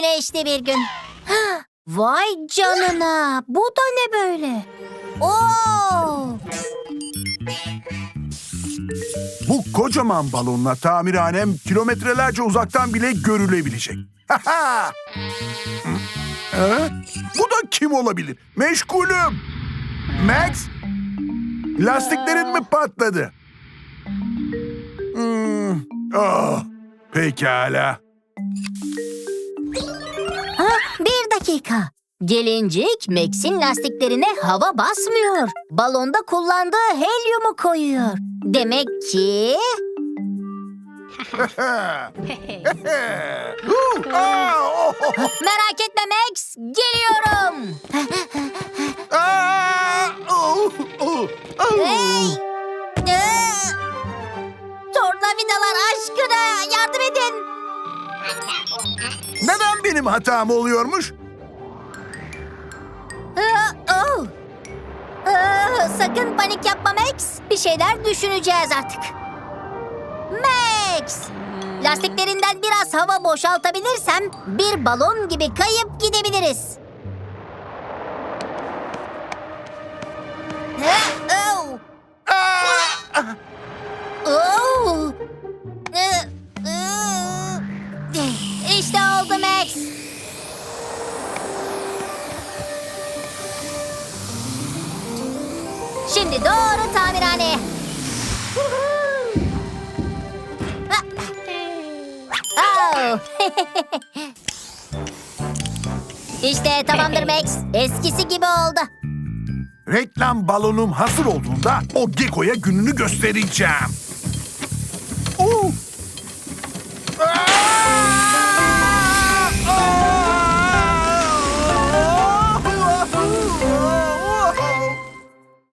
geçti bir gün. Vay canına. Bu da ne böyle? Oo! Bu kocaman balonla tamirhanem kilometrelerce uzaktan bile görülebilecek. Ee? Bu da kim olabilir? Meşgulüm. Max? Lastiklerin mi patladı? Hmm. Ah, pekala. Dakika. Gelincik Max'in lastiklerine hava basmıyor. Balonda kullandığı helyumu koyuyor. Demek ki... Merak etme Max, geliyorum. Hey! Tornavidalar aşkına yardım edin. Neden benim hatam oluyormuş? Sakın panik yapma Max. Bir şeyler düşüneceğiz artık. Max! Lastiklerinden biraz hava boşaltabilirsem bir balon gibi kayıp gidebiliriz. Şimdi doğru tamirhaneye. Oh. işte tamamdır Max. Eskisi gibi oldu. Reklam balonum hazır olduğunda o Gekko'ya gününü göstereceğim.